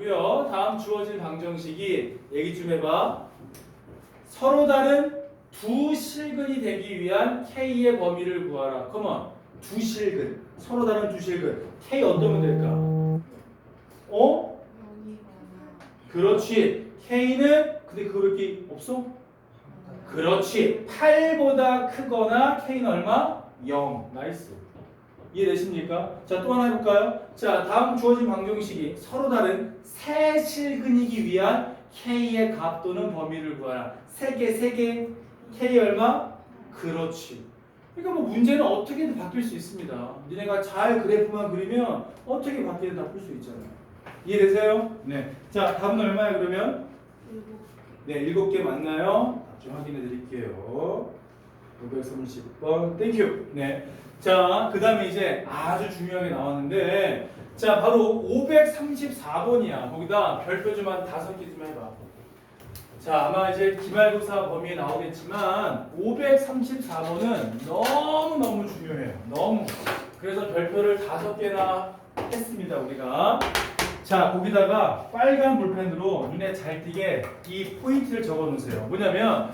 있고요. 다음 주어진 방정식이 얘기 좀 해봐. 서로 다른 두 실근이 되기 위한 K의 범위를 구하라. 컴온. 두 실근. 서로 다른 두 실근. K 어떠면 될까? 어? 그렇지. K는 근데 그거 이렇게 없어? 그렇지. 8보다 크거나 K는 얼마? 0. 나이스. 이해되십니까? 자, 또 하나 해볼까요? 자, 다음 주어진 방정식이 서로 다른 세 실근이기 위한 K의 값 또는 범위를 구하라. 세 개, 세 개. K 얼마? 그렇지. 그러니까 뭐 문제는 어떻게든 바뀔 수 있습니다. 니네가 잘 그래프만 그리면 어떻게 바뀌든 다 풀 수 있잖아요. 이해되세요? 네. 자, 답은 얼마야 그러면? 네, 일곱 개 맞나요? 답 좀 확인해 드릴게요. 530번. 땡큐. 네. 자, 그 다음에 이제 아주 중요하게 나왔는데, 자, 바로 534번이야. 거기다 별표 좀 한 다섯 개 좀 해봐. 자, 아마 이제 기말고사 범위에 나오겠지만, 534번은 너무너무 중요해요. 너무. 그래서 별표를 다섯 개나 했습니다, 우리가. 자, 거기다가 빨간 볼펜으로 눈에 잘 띄게 이 포인트를 적어 놓으세요. 뭐냐면,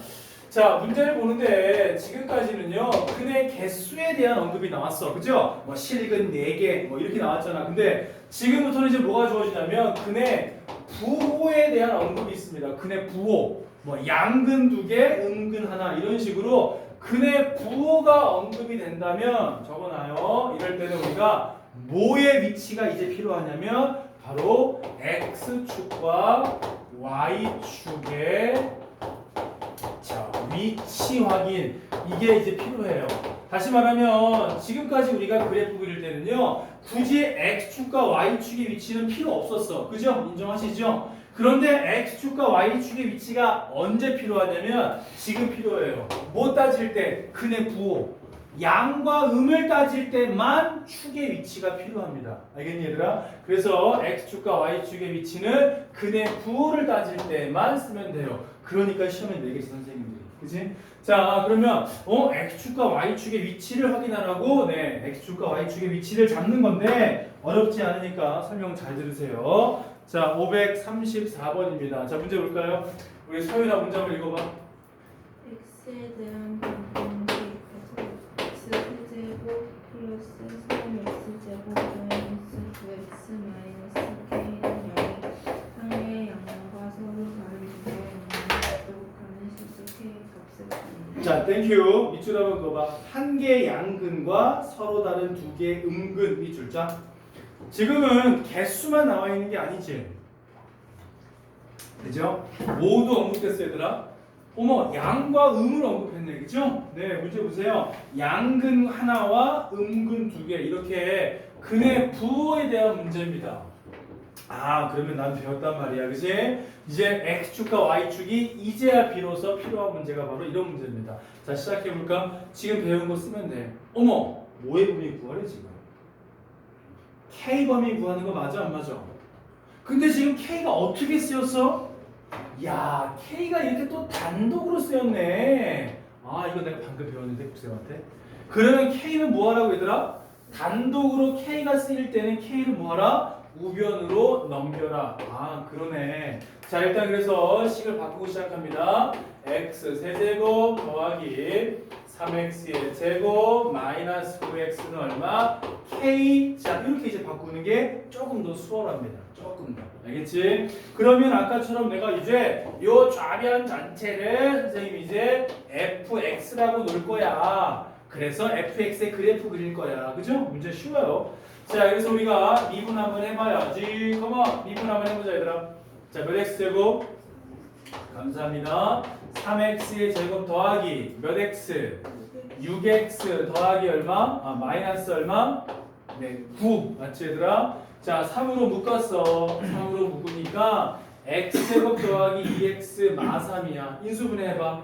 자, 문제를 보는데 지금까지는요, 근의 개수에 대한 언급이 나왔어. 그죠? 뭐 실근 4개, 뭐 이렇게 나왔잖아. 근데 지금부터는 이제 뭐가 주어지냐면, 근의 부호에 대한 언급이 있습니다. 근의 부호. 뭐 양근 두 개, 음근 하나, 이런 식으로 근의 부호가 언급이 된다면 적어놔요. 이럴 때는 우리가 뭐의 위치가 이제 필요하냐면, 바로 x축과 y축의 자, 위치 확인 이게 이제 필요해요. 다시 말하면 지금까지 우리가 그래프 그릴 때는요 굳이 x축과 y축의 위치는 필요 없었어. 그죠? 인정하시죠? 그런데 x축과 y축의 위치가 언제 필요하냐면 지금 필요해요. 뭐 따질 때? 근의 부호. 양과 음을 따질 때만 축의 위치가 필요합니다. 알겠니 얘들아? 그래서 x축과 y축의 위치는 근의 부호를 따질 때만 쓰면 돼요. 그러니까 시험에 내겠지 선생님들이. 그지? 자 그러면 어 x축과 y축의 위치를 확인하라고 네 x축과 y축의 위치를 잡는 건데 어렵지 않으니까 설명 잘 들으세요. 자 534번입니다. 자 문제 볼까요? 우리 서윤아 한번 읽어봐. x에 대한 방정식에서 x 세제곱 플러스 자, 땡큐. 밑줄 한번 그어봐. 한 개의 양근과 서로 다른 두 개의 음근 밑줄 자. 지금은 개수만 나와 있는 게 아니지. 그죠? 모두 언급됐어 얘들아. 어머, 양과 음을 언급했네. 그죠? 네, 문제 보세요. 양근 하나와 음근 두 개. 이렇게 근의 부호에 대한 문제입니다. 아, 그러면 난 배웠단 말이야. 그지? 이제 X축과 Y축이 이제야 비로소 필요한 문제가 바로 이런 문제입니다. 자, 시작해볼까? 지금 배운 거 쓰면 돼. 어머! 뭐의 범위 구하래, 지금? K 범위 구하는 거 맞아, 안 맞아? 근데 지금 K가 어떻게 쓰였어? 야, K가 이렇게 또 단독으로 쓰였네. 아, 이거 내가 방금 배웠는데, 국쌤한테. 그러면 K는 뭐 하라고 얘들아? 단독으로 K가 쓰일 때는 K를 뭐 하라? 우변으로 넘겨라. 아, 그러네. 자, 일단 그래서 식을 바꾸고 시작합니다. x 세제곱 더하기 3x의 제곱 마이너스 9x는 얼마? k 자 이렇게 이제 바꾸는 게 조금 더 수월합니다. 조금 더 알겠지? 그러면 아까처럼 내가 이제 요 좌변 전체를 선생님 이제 fx라고 놓을 거야. 그래서 fx의 그래프 그릴 거야. 그죠? 문제 쉬워요. 자, 그래서 우리가 미분 한번 해봐야지. 컴온, 미분 한번 해보자, 얘들아. 자, 몇 x 제곱? 감사합니다. 3x의 제곱 더하기 몇 x? 6x 더하기 얼마? 아, 마이너스 얼마? 네, 9. 맞지, 얘들아? 자, 3으로 묶었어. 3으로 묶으니까 x 제곱 더하기 2x 마 3이야. 인수분해 해봐.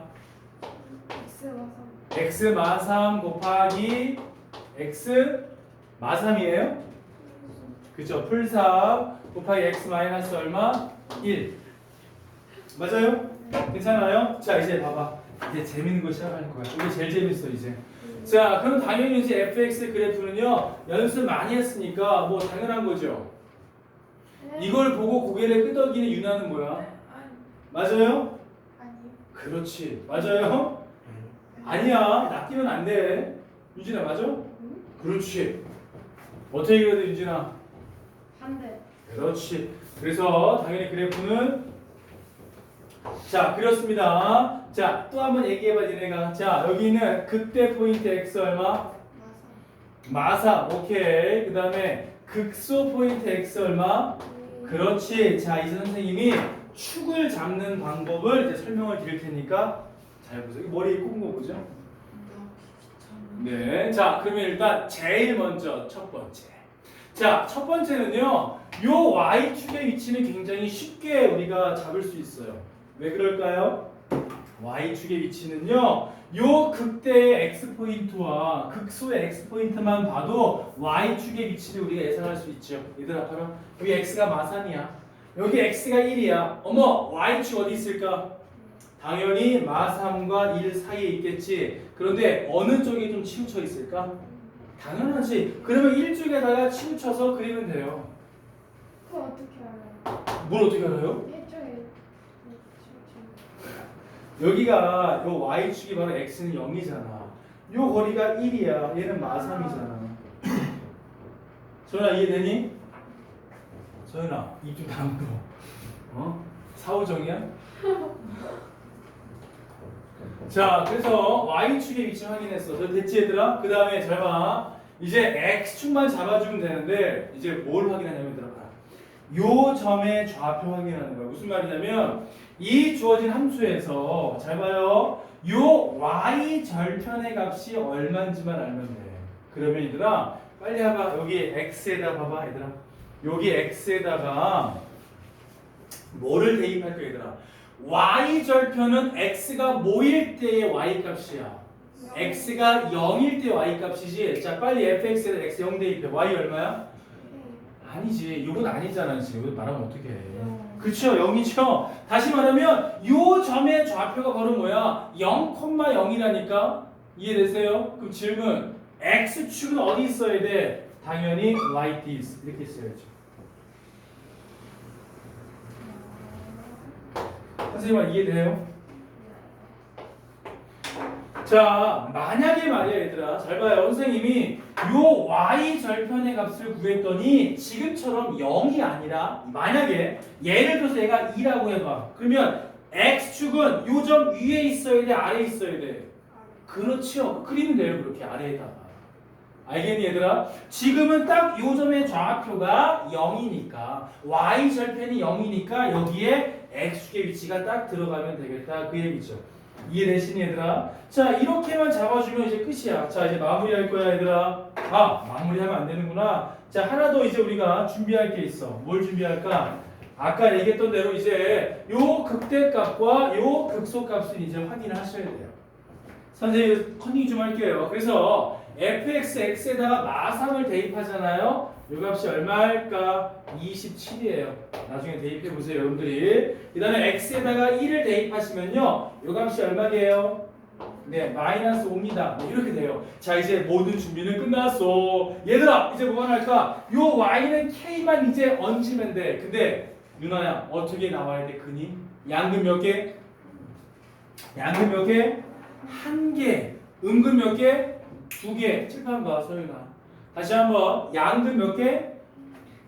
x와 3 x 마3 곱하기 x 마 3이에요? 그죠? 풀3 곱하기 x 마이너스 얼마? 1 맞아요? 괜찮아요? 자 이제 봐봐 이제 재밌는 거 시작할 거야 이게 제일 재밌어 이제 자 그럼 당연히 이제 fx 그래프는요 연습 많이 했으니까 뭐 당연한 거죠 네. 이걸 보고 고개를 끄덕이는 유나는 뭐야? 아니 맞아요? 그렇지. 맞아요? 아니야. 낚이면 안 돼. 유진아 맞아? 응? 그렇지. 어떻게 그려야 돼 유진아? 반대. 그렇지. 그래서 당연히 그래프는 자 그렸습니다. 자 또 한번 얘기해봐 니네가. 자 여기 있는 극대 포인트 x 얼마? 마사. 마사 오케이. 그 다음에 극소 포인트 x 얼마? 그렇지. 자 이제 선생님이 축을 잡는 방법을 이제 설명을 드릴 테니까 잘 보세요. 머리에 꼽은 거 보죠? 네. 자, 그러면 일단 제일 먼저 첫 번째. 자, 첫 번째는요. 요 y축의 위치는 굉장히 쉽게 우리가 잡을 수 있어요. 왜 그럴까요? y축의 위치는요. 요 극대의 x 포인트와 극소의 x 포인트만 봐도 y축의 위치를 우리가 예상할 수 있죠. 얘들아 봐라. 여기 x가 마산이야. 여기 x가 1이야. 어머, y축 어디 있을까? 당연히 마3과 1 사이에 있겠지. 그런데 어느 쪽에 좀 치우쳐 있을까? 당연하지. 그러면 1쪽에다가 치우쳐서 그리면 돼요. 그거 어떻게 알아요? 뭘 어떻게 알아요? 일종의 여기가 요 y축이 바로 x는 0이잖아. 요 거리가 1이야. 얘는 마3이잖아. 소연아 이해되니? 소연아 입좀 다물어. 어? 사오정이야? 자, 그래서 y축의 위치 확인했어. 저 됐지 얘들아? 그 다음에 잘 봐. 이제 x축만 잡아주면 되는데 이제 뭘 확인하냐면 얘들아 봐. 요 점의 좌표 확인하는 거야. 무슨 말이냐면 이 주어진 함수에서 잘 봐요. 요 y 절편의 값이 얼마인지만 알면 돼. 그러면 얘들아 빨리 해봐. 여기 x에다 봐봐 얘들아. 여기 x에다가 뭐를 대입할 거야 얘들아. Y 절편은 x가 뭐일 때의 y 값이야. x가 0일 때 y 값이지. 자 빨리 fx에다 x 0 대입해. y 얼마야? 아니지. 이건 아니잖아 지금. 말하면 어떻게 해. 그렇죠. 0이죠. 다시 말하면 요 점의 좌표가 바로 뭐야? 0,0이라니까. 이해되세요? 그럼 질문. x축은 어디 있어야 돼? 당연히 like. 이렇게 써야죠. 선생님 이해돼요? 자, 만약에 말이야 얘들아. 잘 봐요. 선생님이 요 y 절편의 값을 구했더니 지금처럼 0이 아니라 만약에 예를 들어서 얘가 2라고 해봐. 그러면 x축은 요 점 위에 있어야 돼? 아래에 있어야 돼? 그렇죠. 그리면 돼요. 그렇게 아래에다가. 알겠니 얘들아? 지금은 딱 요 점의 좌표가 0이니까 y 절편이 0이니까 여기에 x축의 위치가 딱 들어가면 되겠다. 그 얘기죠. 이해되시니 얘들아? 자 이렇게만 잡아주면 이제 끝이야. 자 이제 마무리할 거야 얘들아. 아 마무리하면 안 되는구나. 자 하나 더 이제 우리가 준비할 게 있어. 뭘 준비할까? 아까 얘기했던 대로 이제 요 극대값과 요 극소값을 이제 확인을 하셔야 돼요. 선생님 컨닝 좀 할게요. 그래서 fx x에다가 마상을 대입하잖아요. 요 값이 얼마일까? 27이에요. 나중에 대입해 보세요, 여러분들이. 그다음에 x에다가 1을 대입하시면요. 요 값이 얼마게요? 네, 마이너스 5입니다. 뭐 이렇게 돼요. 자, 이제 모든 준비는 끝났어. 얘들아, 이제 뭐가 날까? 요 y는 k만 이제 얹으면 돼. 근데 누나야, 어떻게 나와야 돼? 근이? 양근 몇 개? 양근 몇 개? 한 개. 음근 몇 개? 두 개. 칠판 봐, 소윤아. 다시 한번 양근 몇 개?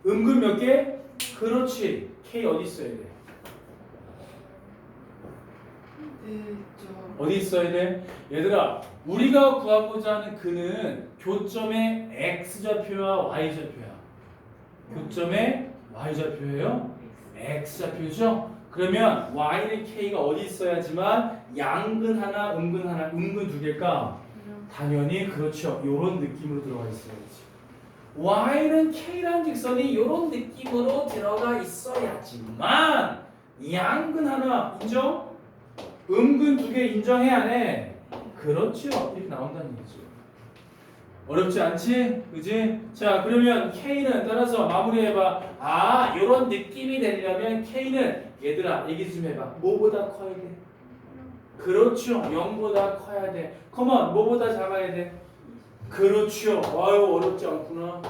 음근 몇 개? 그렇지. K 어디 있어야 돼? 어디 있어야 돼? 얘들아, 우리가 구하고자 하는 근은 교점의 x 좌표와 y 좌표야. 교점의 y 좌표예요? x 좌표죠? 그러면 y는 k가 어디 있어야지만 양근 하나, 음근 하나, 음근 두 개일까? 당연히 그렇죠. 요런 느낌으로 들어가 있어야지. y는 k라는 직선이 요런 느낌으로 들어가 있어야지만 양근 하나 인정? 음근 두 개 인정해 안 해? 그렇죠. 이렇게 나온다는 얘기죠. 어렵지 않지? 그지? 자 그러면 K는 따라서 마무리해봐. 아 요런 느낌이 되려면 K는 얘들아 얘기 좀 해봐. 뭐보다 커야 돼? 그렇죠. 0보다 커야 돼. 컴온 뭐보다 작아야 돼? 그렇죠. 아유 어렵지 않구나.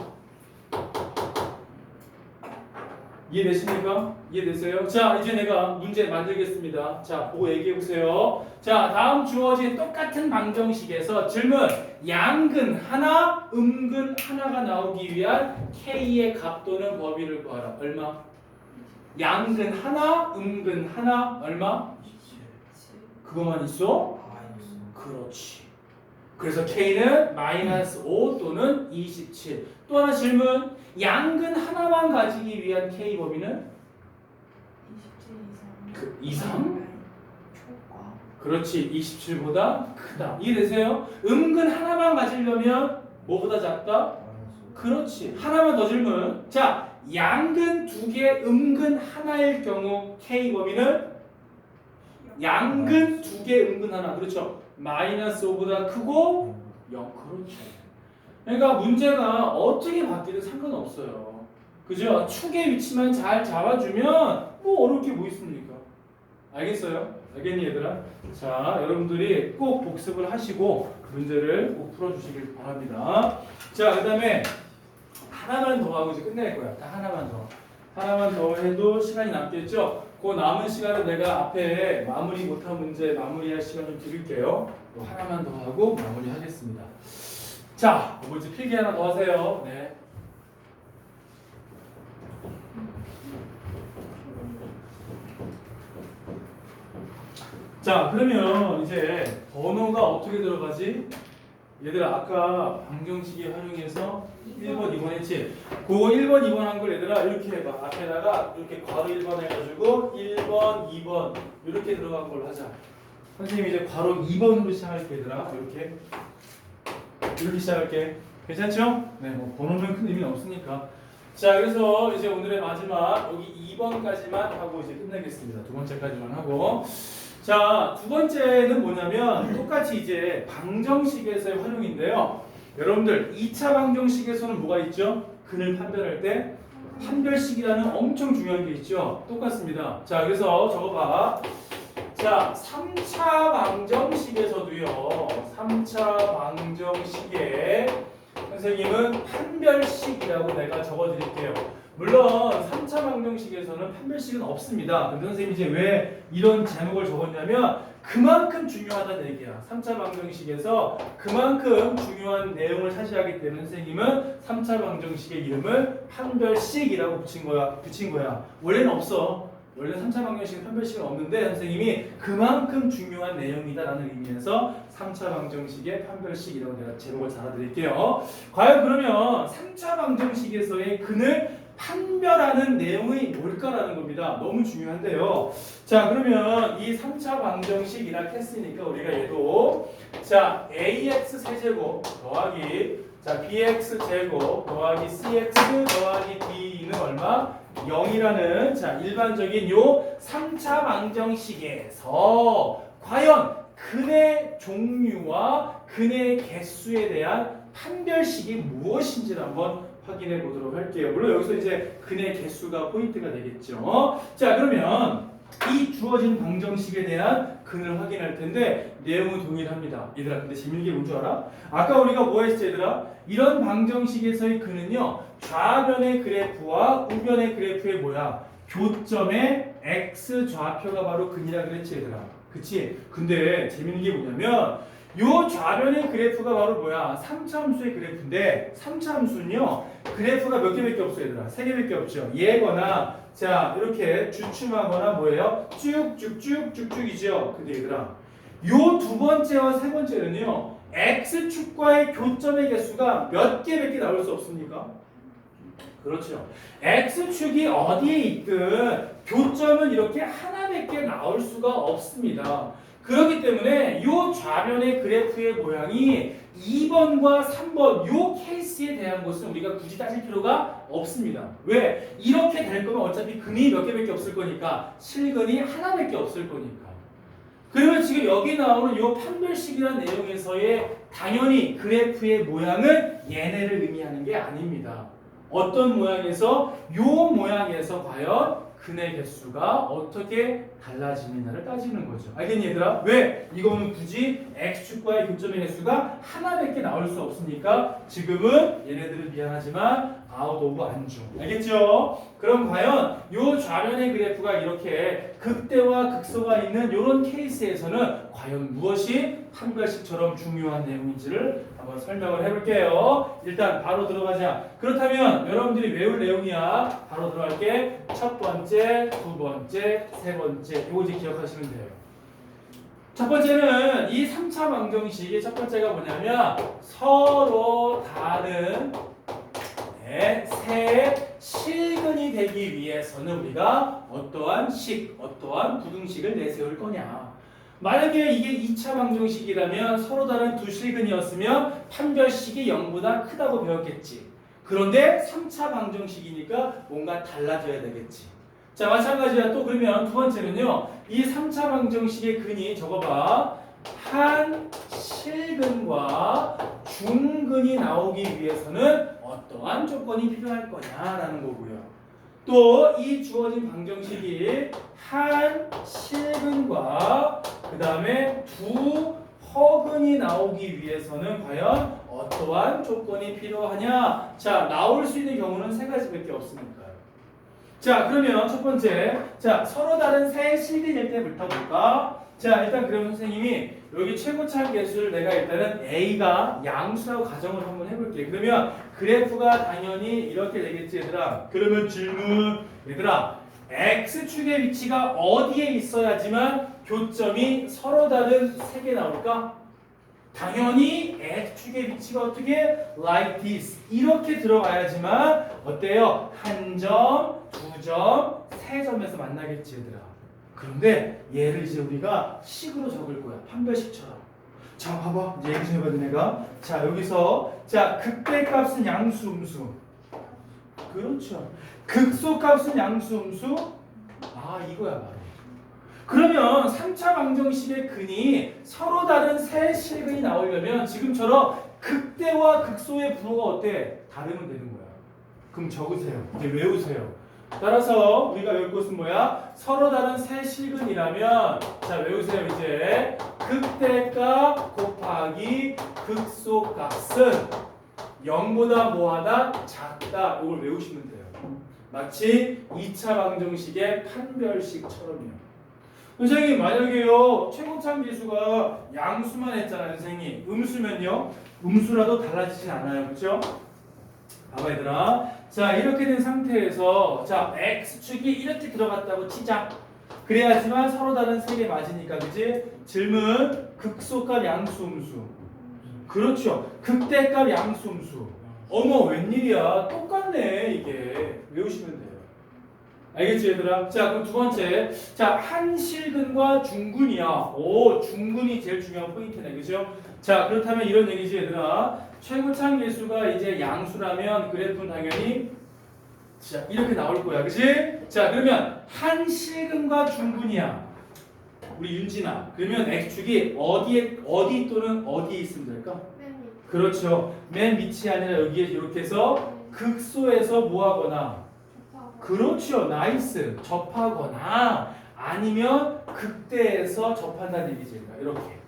이해되십니까? 이해되세요? 자, 이제 내가 문제 만들겠습니다. 자, 보고 얘기해 보세요. 자, 다음 주어진 똑같은 방정식에서 질문 양근 하나, 음근 하나가 나오기 위한 k의 값 또는 범위를 구하라. 얼마? 양근 하나, 음근 하나, 얼마? 그거만 있어? 그렇지. 그래서 K는 마이너스 5 또는 27. 또 하나 질문. 양근 하나만 가지기 위한 K 범위는? 그 이상? 그렇지. 27보다 크다. 이해되세요? 음근 하나만 가지려면 뭐보다 작다? 그렇지. 하나만 더 질문. 자, 양근 두 개, 음근 하나일 경우 K 범위는 양근 두 개, 음근 하나. 그렇죠. 마이너스 5보다 크고 0. 그렇죠. 그러니까 문제가 어떻게 바뀌든 상관없어요. 그죠? 축의 위치만 잘 잡아주면 뭐 어려울 게뭐 있습니까? 알겠어요? 알겠니 얘들아? 자, 여러분들이 꼭 복습을 하시고 문제를 꼭 풀어주시길 바랍니다. 자, 그 다음에 하나만 더 하고 이제 끝낼 거야. 딱 하나만 더. 하나만 더 해도 시간이 남겠죠? 그 남은 시간은 내가 앞에 마무리 못한 문제 마무리할 시간 좀 드릴게요. 또 하나만 더 하고 마무리하겠습니다. 자, 문제 필기 하나 더 하세요. 네. 자, 그러면 이제 번호가 어떻게 들어가지? 얘들아, 아까 방정식이 활용해서 1번, 2번 했지? 그거 1번, 2번 한 걸 얘들아 이렇게 해봐. 앞에다가 이렇게 괄호 1번 해가지고 1번, 2번 이렇게 들어간 걸로 하자. 선생님이 이제 괄호 2번으로 시작할게 얘들아. 이렇게 이렇게 시작할게. 괜찮죠? 네, 뭐 번호는 큰 의미는 없으니까. 자, 그래서 이제 오늘의 마지막 여기 2번까지만 하고 이제 끝내겠습니다. 두 번째까지만 하고. 자, 두 번째는 뭐냐면 똑같이 이제 방정식에서의 활용인데요. 여러분들 2차 방정식에서는 뭐가 있죠? 근을 판별할 때 판별식이라는 엄청 중요한 게 있죠. 똑같습니다. 자, 그래서 저거 봐. 자, 3차 방정식에서도요. 3차 방정식에 선생님은 판별식이라고 내가 적어 드릴게요. 물론 3차 방정식에서는 판별식은 없습니다. 근데 선생님이 이제 왜 이런 제목을 적었냐면 그만큼 중요하다는 얘기야. 3차 방정식에서 그만큼 중요한 내용을 차지하기 때문에 선생님은 3차 방정식의 이름을 판별식이라고 붙인 거야. 붙인 거야. 원래는 없어. 원래 3차 방정식은 판별식은 없는데 선생님이 그만큼 중요한 내용이다라는 의미에서 3차 방정식의 판별식이라고 내가 제목을 달아드릴게요. 과연 그러면 3차 방정식에서의 근을 판별하는 내용이 뭘까라는 겁니다. 너무 중요한데요. 자, 그러면 이 3차 방정식 이라 했으니까 우리가 얘도 자, ax 세제곱 더하기 자, bx 제곱 더하기 cx 더하기 d는 얼마? 0이라는 자, 일반적인 요 3차 방정식에서 과연 근의 종류와 근의 개수에 대한 판별식이 무엇인지를 한번 확인해 보도록 할게요. 물론 여기서 이제 근의 개수가 포인트가 되겠죠. 자, 그러면 이 주어진 방정식에 대한 근을 확인할 텐데 내용은 동일합니다. 얘들아, 근데 재밌는 게 뭔 줄 알아? 아까 우리가 뭐 했지, 얘들아? 이런 방정식에서의 근은요, 좌변의 그래프와 우변의 그래프의 뭐야? 교점의 x 좌표가 바로 근이라 그랬지, 얘들아. 그치? 근데 재밌는 게 뭐냐면 요 좌변의 그래프가 바로 뭐야? 3차함수의 그래프인데 3차함수는요 그래프가 몇 개밖에 없어요 얘들아 3개밖에 없죠 얘거나 자 이렇게 주춤하거나 뭐예요? 쭉쭉쭉쭉쭉이죠 근데 얘들아 요 두 번째와 세 번째는요 X축과의 교점의 개수가 몇 개밖에 나올 수 없습니까? 그렇죠. X축이 어디에 있든 교점은 이렇게 하나밖에 나올 수가 없습니다. 그렇기 때문에 이 좌변의 그래프의 모양이 2번과 3번 이 케이스에 대한 것은 우리가 굳이 따질 필요가 없습니다. 왜? 이렇게 될 거면 어차피 근이 몇 개밖에 없을 거니까 실근이 하나밖에 없을 거니까. 그러면 지금 여기 나오는 이 판별식이라는 내용에서의 당연히 그래프의 모양은 얘네를 의미하는 게 아닙니다. 어떤 모양에서 요 모양에서 과연 근의 개수가 어떻게 달라지느냐를 따지는 거죠. 알겠니 얘들아? 왜? 이거는 굳이 x축과의 교점의 개수가 하나밖에 나올 수 없으니까 지금은 얘네들은 미안하지만 out of 안중. 알겠죠? 그럼 과연 요 좌면의 그래프가 이렇게 극대와 극소가 있는 이런 케이스에서는 과연 무엇이 판별식처럼 중요한 내용인지를 한번 설명을 해볼게요. 일단 바로 들어가자. 그렇다면 여러분들이 외울 내용이야. 바로 들어갈게. 첫 번째, 두 번째, 세 번째. 요거 이제 기억하시면 돼요. 첫 번째는 이 3차 방정식의 첫 번째가 뭐냐면 서로 다른 네, 새 실근이 되기 위해서는 우리가 어떠한 식, 어떠한 부등식을 내세울 거냐. 만약에 이게 2차 방정식이라면 서로 다른 두 실근이었으면 판별식이 0보다 크다고 배웠겠지. 그런데 3차 방정식이니까 뭔가 달라져야 되겠지. 자, 마찬가지야. 또 그러면 두 번째는요. 이 3차 방정식의 근이 적어봐. 한 실근과 중근이 나오기 위해서는 어떠한 조건이 필요할 거냐라는 거고요. 또 이 주어진 방정식이 한 실근과 그 다음에 두 허근이 나오기 위해서는 과연 어떠한 조건이 필요하냐? 자, 나올 수 있는 경우는 세 가지밖에 없으니까요. 자, 그러면 첫 번째, 자 서로 다른 세 실근일 때부터 볼까? 자, 일단 그러면 선생님이 여기 최고차항 개수를 내가 일단은 A가 양수라고 가정을 한번 해볼게. 그러면 그래프가 당연히 이렇게 되겠지, 얘들아. 그러면 질문, 얘들아. X축의 위치가 어디에 있어야지만 교점이 서로 다른 세개 나올까? 당연히 X축의 위치가 어떻게? Like this. 이렇게 들어가야지만 어때요? 한 점, 두 점, 세 점에서 만나겠지, 얘들아. 그런데 얘를 이제 우리가 식으로 적을 거야. 판별식처럼. 자, 봐봐. 이제 얘기 좀 해봐, 내가. 자, 여기서 자 극대 값은 양수, 음수. 그렇죠. 극소 값은 양수, 음수. 아, 이거야 바로. 그러면 3차 방정식의 근이 서로 다른 세 실근이 나오려면 지금처럼 극대와 극소의 부호가 어때? 다르면 되는 거야. 그럼 적으세요. 이제 외우세요. 따라서 우리가 외울 것은 뭐야? 서로 다른 세 실근이라면 자 외우세요 이제 극대값 곱하기 극소값은 0보다 뭐하다? 작다. 이걸 외우시면 돼요. 마치 2차 방정식의 판별식처럼요. 선생님 만약에요 최고참 기수가 양수만 했잖아요 선생님 음수면요 음수라도 달라지진 않아요 그렇죠? 봐봐 얘들아. 자 이렇게 된 상태에서 자 x축이 이렇게 들어갔다고 치자. 그래야지만 서로 다른 세개 맞으니까 그지? 질문 극소값 양수 음수. 그렇죠. 극대값 양수 음수. 어머 웬일이야? 똑같네 이게. 외우시면 돼요. 알겠지 얘들아? 자 그럼 두 번째. 자 한실근과 중근이야. 오 중근이 제일 중요한 포인트네. 그죠? 자 그렇다면 이런 얘기지 얘들아 최고창 개수가 이제 양수라면 그래프는 당연히 자 이렇게 나올 거야 그지? 자 그러면 한 실근과 중근이야 우리 윤진아 그러면 x축이 어디에 어디 또는 어디에 있으면 될까? 그렇죠 맨 밑이 아니라 여기에 이렇게 해서 극소에서 뭐 하거나 접하고. 그렇죠. 나이스. 접하거나 아니면 극대에서 접한다는 얘기지. 이렇게.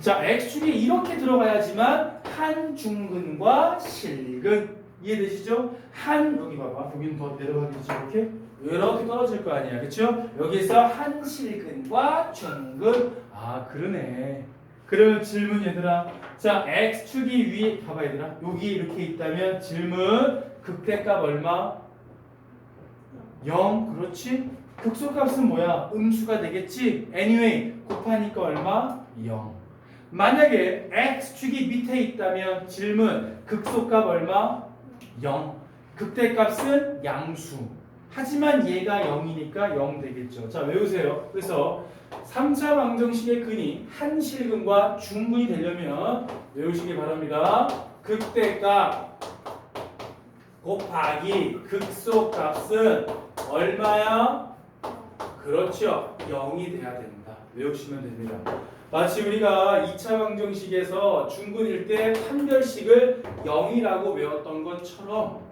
자, X축이 이렇게 들어가야지만 한 중근과 실근 이해되시죠? 한 여기 봐봐. 여기는 더 내려가겠지 이렇게. 이렇게 떨어질 거 아니야. 그렇죠? 여기서 한 실근과 중근. 아, 그러네. 그러면 질문 얘들아. 자, X축이 위에 봐봐 얘들아. 여기 이렇게 있다면 질문 극대값 얼마? 0 그렇지? 극소값은 뭐야? 음수가 되겠지? anyway 곱하니까 얼마? 0 만약에 x축이 밑에 있다면 질문 극소값 얼마? 0 극대값은 양수 하지만 얘가 0이니까 0 되겠죠 자 외우세요 그래서 3차 방정식의 근이 한실근과 중근이 되려면 외우시기 바랍니다 극대값 곱하기 극소값은 얼마야? 그렇죠. 0이 돼야 된다. 외우시면 됩니다. 마치 우리가 2차 방정식에서 중근일 때 판별식을 0이라고 외웠던 것처럼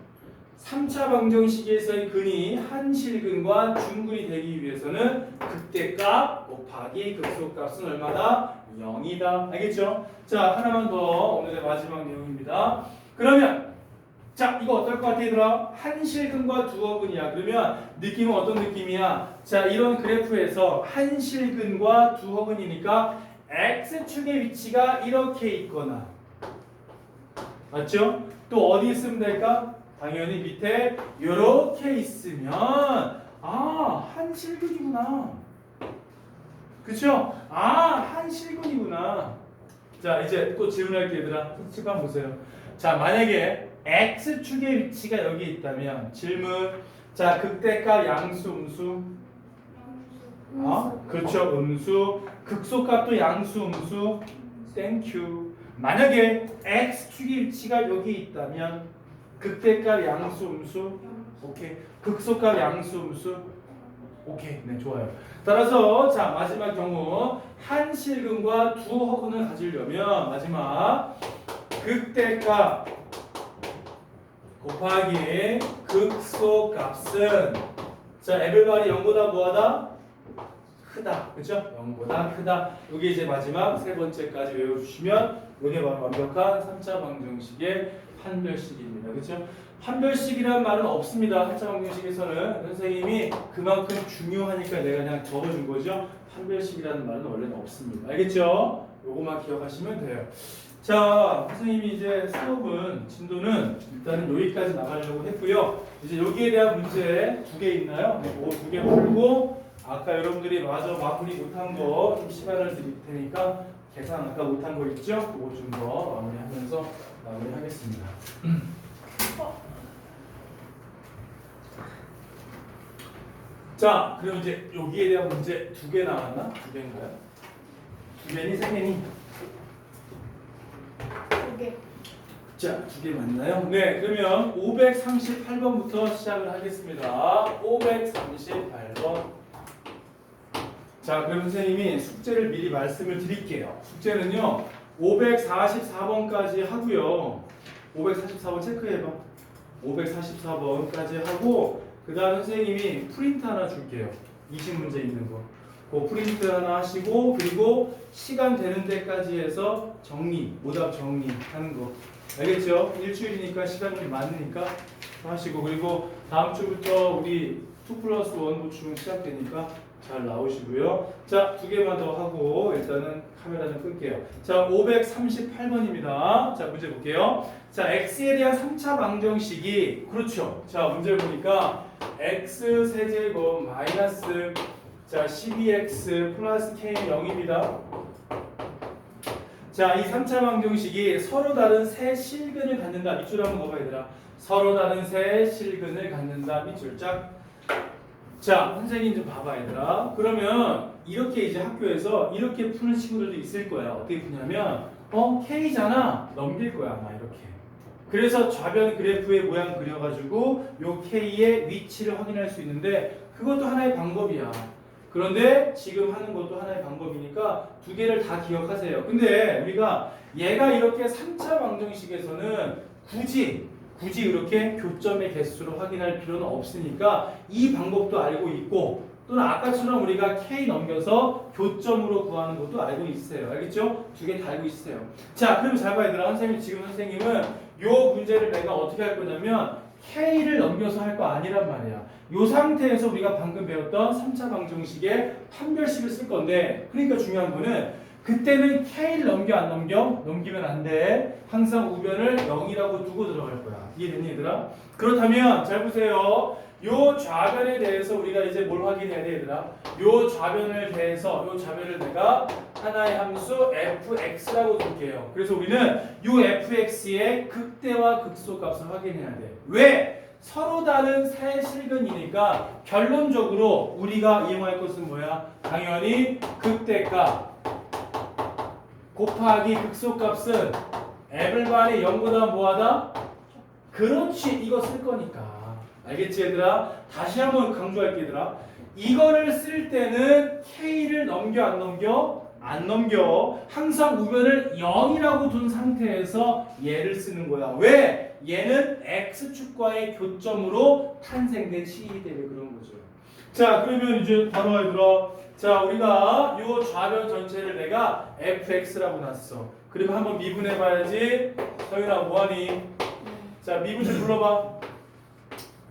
3차 방정식에서의 근이 한실근과 중근이 되기 위해서는 극대값 곱하기 극소값은 얼마다? 0이다. 알겠죠? 자, 하나만 더 오늘의 마지막 내용입니다. 그러면 자, 이거 어떨 것 같아, 얘들아? 한 실근과 두 어근이야. 그러면 느낌은 어떤 느낌이야? 자, 이런 그래프에서 한 실근과 두 어근이니까 x축의 위치가 이렇게 있거나 맞죠? 또 어디 있으면 될까? 당연히 밑에 이렇게 있으면 아, 한 실근이구나. 그쵸? 아, 한 실근이구나. 자, 이제 또 질문할게 얘들아. 칠판 보세요. 자, 만약에 x축의 위치가 여기 있다면 질문. 자, 극대값 양수, 음수. 아, 그렇죠. 음수. 극소값도 양수, 음수. 땡큐. 만약에 x축의 위치가 여기 있다면 극대값 양수, 음수. 오케이. 극소값 양수, 음수. 오케이. 네, 좋아요. 따라서 자, 마지막 경우 한 실근과 두 허근을 가지려면 마지막 극대값 곱하기 극소값은 자, 에벨바리 0보다 뭐하다? 크다. 그죠? 0보다 크다. 이게 이제 마지막 세 번째까지 외워주시면 이게 바로 완벽한 3차 방정식의 판별식입니다. 그죠? 판별식이라는 말은 없습니다. 3차 방정식에서는 선생님이 그만큼 중요하니까 내가 그냥 적어준 거죠. 판별식이라는 말은 원래는 없습니다. 알겠죠? 요것만 기억하시면 돼요. 자, 선생님이 이제 수업은 진도는 일단은 여기까지 나가려고 했고요. 이제 여기에 대한 문제 두 개 있나요? 네, 그거 두개 풀고 아까 여러분들이 마저 마무리 못한 거 좀 시간을 드릴 테니까 계산 아까 못한 거 있죠? 그거 좀 더 마무리하면서 마무리하겠습니다. 자, 그럼 이제 여기에 대한 문제 두 개 나왔나? 두 개인가요? 두 개니 세 개니? 두개 자, 두 개 맞나요? 네, 그러면 538번부터 시작을 하겠습니다. 538번. 자, 그럼 선생님이 숙제를 미리 말씀을 드릴게요. 숙제는요, 544번까지 하고요. 544번 체크해봐. 544번까지 하고, 그 다음 선생님이 프린트 하나 줄게요. 20문제 있는 거. 그 프린트 하나 하시고, 그리고 시간 되는 데까지 해서 정리, 오답 정리 하는 거. 알겠죠? 일주일이니까 시간 좀 많으니까 하시고 그리고 다음 주부터 우리 2 플러스 1 보충 시작되니까 잘 나오시고요. 자, 두 개만 더 하고 일단은 카메라 좀 끌게요. 자, 538번입니다. 자, 문제 볼게요. 자, x에 대한 3차 방정식이 그렇죠. 자, 문제를 보니까 x 세제곱 마이너스 자, 12x 플러스 k는 0입니다. 자, 이 3차 방정식이 서로 다른 세 실근을 갖는다. 밑줄 한번 봐봐 얘들아. 서로 다른 세 실근을 갖는다. 밑줄 짝. 자, 선생님 좀 봐봐 얘들아. 그러면 이렇게 이제 학교에서 이렇게 푸는 친구들도 있을 거야. 어떻게 푸냐면 어, K잖아. 넘길 거야, 아마 이렇게. 그래서 좌변 그래프의 모양 그려가지고 요 K의 위치를 확인할 수 있는데 그것도 하나의 방법이야. 그런데 지금 하는 것도 하나의 방법이니까 두 개를 다 기억하세요. 근데 우리가 얘가 이렇게 3차 방정식에서는 굳이 굳이 이렇게 교점의 개수를 확인할 필요는 없으니까 이 방법도 알고 있고 또는 아까처럼 우리가 K 넘겨서 교점으로 구하는 것도 알고 있어요. 알겠죠? 두 개 다 알고 있어요. 자, 그럼 잘 봐야 되라. 선생님 지금 선생님은 요 문제를 내가 어떻게 할 거냐면 K를 넘겨서 할 거 아니란 말이야. 요 상태에서 우리가 방금 배웠던 3차 방정식의 판별식을 쓸 건데 그러니까 중요한 거는 그때는 K를 넘겨 안 넘겨? 넘기면 안 돼. 항상 우변을 0이라고 두고 들어갈 거야. 이해됐니 얘들아? 그렇다면 잘 보세요. 요 좌변에 대해서 우리가 이제 뭘 확인해야 돼 얘들아? 요 좌변을 대해서 요 좌변을 내가 하나의 함수 fx라고 둘게요. 그래서 우리는 요 fx의 극대와 극소 값을 확인해야 돼. 왜? 서로 다른 세 실근이니까 결론적으로 우리가 이용할 것은 뭐야? 당연히 극대값 곱하기 극소값은 에블반이 0보다 뭐하다? 그렇지 이거 쓸 거니까 알겠지 얘들아? 다시 한번 강조할게 얘들아 이거를 쓸 때는 K를 넘겨 안 넘겨? 안 넘겨 항상 우변을 0이라고 둔 상태에서 얘를 쓰는 거야 왜? 얘는 X축과의 교점으로 탄생된 식이기 때문에 그런 거죠 자 그러면 이제 바로 얘들아 자 우리가 요 좌변 전체를 내가 fx라고 놨어. 그러면 한번 미분해 봐야지. 서윤아 뭐하니? 자 미분을 불러봐.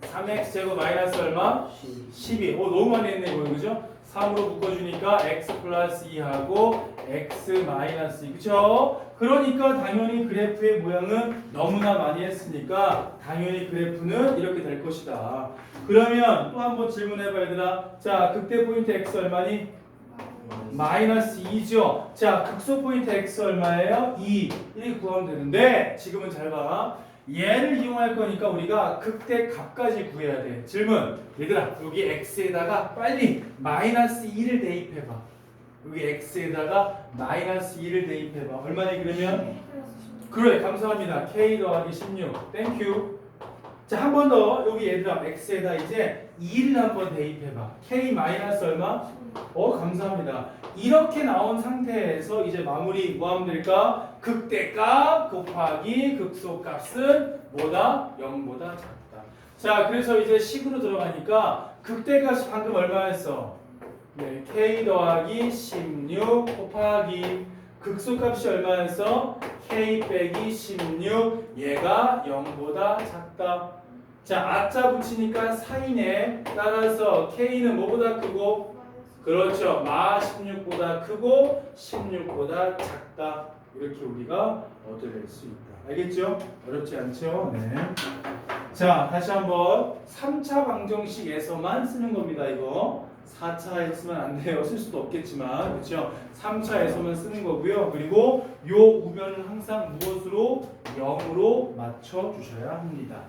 3x 제곱 마이너스 얼마? 12. 오 너무 많이 했네 이거. 그죠? 3으로 묶어주니까 x 플러스 2하고 x 마이너스 2 그쵸? 그러니까 당연히 그래프의 모양은 너무나 많이 했으니까 당연히 그래프는 이렇게 될 것이다. 그러면 또 한번 질문해봐 얘들아. 자 극대 포인트 x 얼마니? 마이너스 2죠. 자 극소 포인트 x 얼마예요? 2. 이렇게 구하면 되는데 지금은 잘 봐. 얘를 이용할 거니까 우리가 극대 값까지 구해야 돼. 질문. 얘들아, 여기 x에다가 빨리 마이너스 2를 대입해봐. 여기 x에다가 마이너스 2를 대입해봐. 얼마니 그러면? 그래, 감사합니다. k 더하기 16. 땡큐. 자, 한 번 더. 여기 얘들아, x에다 이제 2를 한 번 대입해봐. k 마이너스 얼마? 어, 감사합니다. 이렇게 나온 상태에서 이제 마무리 뭐 하면 될까? 극대값 곱하기 극소값은 뭐다? 0보다 작다. 자, 그래서 이제 식으로 들어가니까 극대값이 방금 얼마였어? 네, k 더하기 16 곱하기 극소값이 얼마였어? k 빼기 16 얘가 0보다 작다. 자, 아자 붙이니까 4이네. 따라서 k는 뭐보다 크고 그렇죠. 마 16보다 크고 16보다 작다. 이렇게 우리가 얻어낼 수 있다. 알겠죠? 어렵지 않죠? 네. 자, 다시 한번 3차 방정식에서만 쓰는 겁니다. 이거 4차에 쓰면 안 돼요. 쓸 수도 없겠지만, 그렇죠? 3차에서만 쓰는 거고요. 그리고 요 우변은 항상 무엇으로 0으로 맞춰 주셔야 합니다.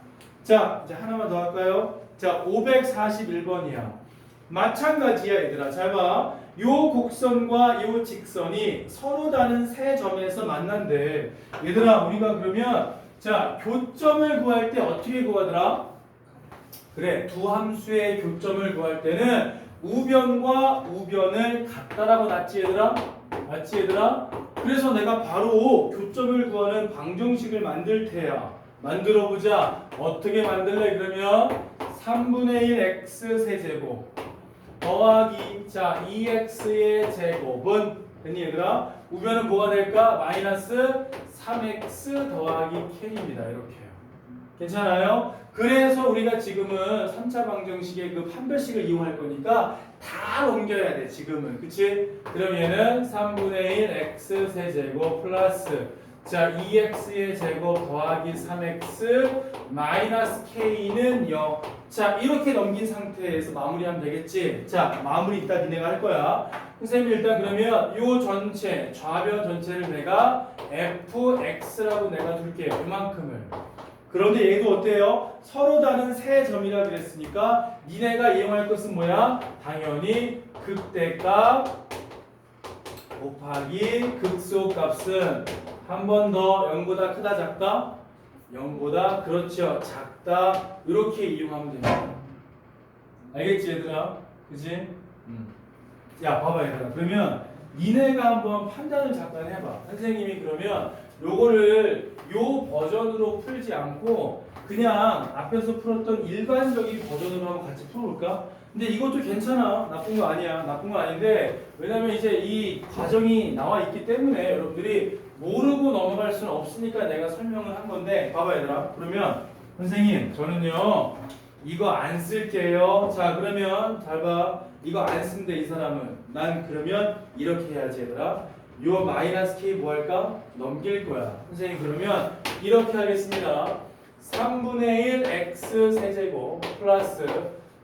자, 이제 하나만 더 할까요? 자, 541번이야. 마찬가지야 얘들아 잘 봐. 요 곡선과 요 직선이 서로 다른 세 점에서 만난대. 얘들아 우리가 그러면 자 교점을 구할 때 어떻게 구하더라? 그래 두 함수의 교점을 구할 때는 우변과 우변을 같다라고 놨지 얘들아? 맞지 얘들아? 그래서 내가 바로 교점을 구하는 방정식을 만들 테야. 만들어 보자. 어떻게 만들래 그러면 3분의 1 x 세제곱 더하기 자 2x의 제곱은 됐니 얘들아? 우변은 뭐가 될까? 마이너스 3x 더하기 k입니다. 이렇게요. 괜찮아요? 그래서 우리가 지금은 3차 방정식의 그 판별식을 이용할 거니까 다 옮겨야 돼 지금은 그치? 그럼 얘는 3분의 1 x 세제곱 플러스 자 2x의 제곱 더하기 3x 마이너스 k는 0. 자 이렇게 넘긴 상태에서 마무리하면 되겠지. 자 마무리 이따 니네가 할 거야. 선생님 일단 그러면 요 전체 좌변 전체를 내가 fx라고 내가 둘게요. 이만큼을. 그런데 얘도 어때요? 서로 다른 세 점이라 그랬으니까 니네가 이용할 것은 뭐야? 당연히 극대값 곱하기 극소값은 한 번 더 0보다 크다 작다? 0보다 그렇죠 작다 이렇게 이용하면 됩니다 알겠지 얘들아? 그지? 음. 야 봐봐 얘들아 그러면 니네가 한번 판단을 잠깐 해봐 선생님이 그러면 요거를 요 버전으로 풀지 않고 그냥 앞에서 풀었던 일반적인 버전으로 한번 같이 풀어볼까? 근데 이것도 괜찮아 나쁜 거 아니야 나쁜 거 아닌데 왜냐면 이제 이 과정이 나와 있기 때문에 여러분들이 모르고 넘어갈 수는 없으니까 내가 설명을 한 건데 봐봐 얘들아. 그러면 선생님 저는요 이거 안 쓸게요. 자 그러면 잘봐. 이거 안 쓴대 이 사람은. 난 그러면 이렇게 해야지 얘들아. 요 마이너스 k 뭐 할까? 넘길 거야. 선생님 그러면 이렇게 하겠습니다. 3분의 1 x 세제곱 플러스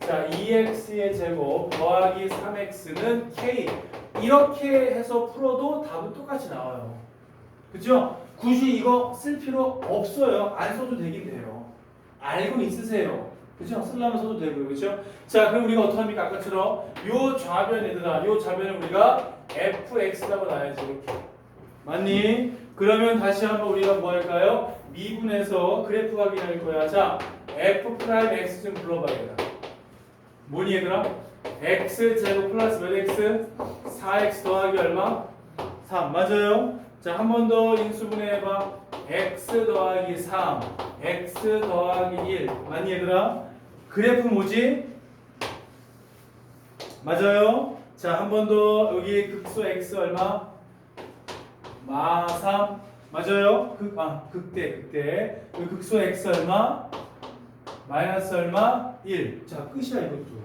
자 2x의 제곱 더하기 3x는 k. 이렇게 해서 풀어도 답은 똑같이 나와요 그죠? 굳이 이거 쓸 필요 없어요. 안 써도 되긴 돼요. 알고 있으세요. 그죠? 쓰려면 써도 되고요. 그죠? 자, 그럼 우리가 어떻게 합니까? 아까처럼 요 좌변 얘들아, 요 좌변을 우리가 fx라고 놔야지. 이렇게. 맞니? 그러면 다시 한번 우리가 뭐 할까요? 미분해서 그래프 확인할 거야. 자, f 프라임 x 좀 불러봐야겠다. 뭐니 얘들아? x 제곱 플러스 몇 x? 4x 더하기 얼마? 3 맞아요? 자, 한 번 더 인수분해 해봐. x 더하기 3, x 더하기 1. 맞니 얘들아? 그래프 뭐지? 맞아요? 자, 한 번 더 여기 극소 x 얼마? 마 3. 맞아요. 극, 아, 극대, 극대. 그 극소 x 얼마? 마이너스 얼마? 1. 자, 끝이야, 이것도.